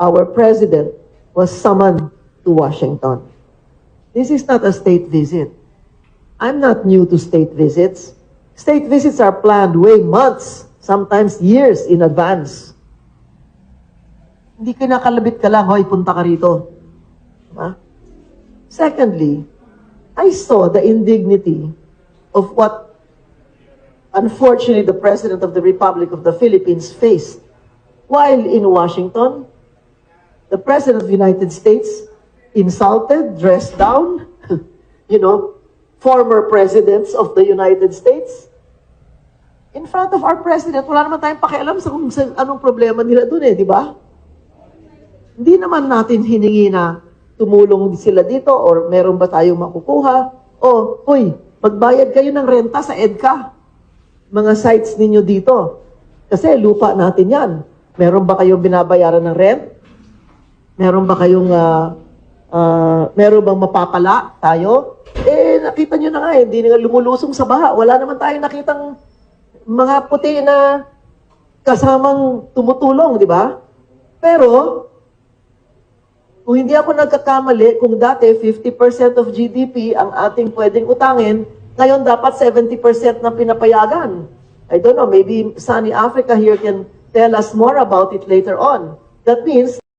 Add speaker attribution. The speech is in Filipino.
Speaker 1: our president was summoned to Washington. This is not a state visit. I'm not new to state visits. State visits are planned way months, sometimes years in advance. Hindi kinakalabit ka lang, hoy, punta ka rito. Diba? Secondly, I saw the indignity of what unfortunately the President of the Republic of the Philippines faced while in Washington. The President of the United States insulted, dressed down, you know, former presidents of the United States. In front of our president, wala naman tayong pakialam sa kung sa anong problema nila dun eh, di ba? Hindi naman natin hiningi na tumulong sila dito or meron ba tayong makukuha. O, hoy, magbayad kayo ng renta sa EDCA. Mga sites ninyo dito. Kasi lupa natin yan. Meron ba kayong binabayaran ng rent? Meron ba kayong, ah, ah, meron bang mapapala tayo? Eh, nakita nyo na nga, hindi nga lumulusong sa baha. Wala naman tayong nakitang mga puti na kasamang tumutulong, di ba? Pero, kung hindi ako nagkakamali, kung dati 50% of GDP ang ating pwedeng utangin, ngayon dapat 70% na pinapayagan. I don't know, maybe Sunny Africa here can tell us more about it later on. That means,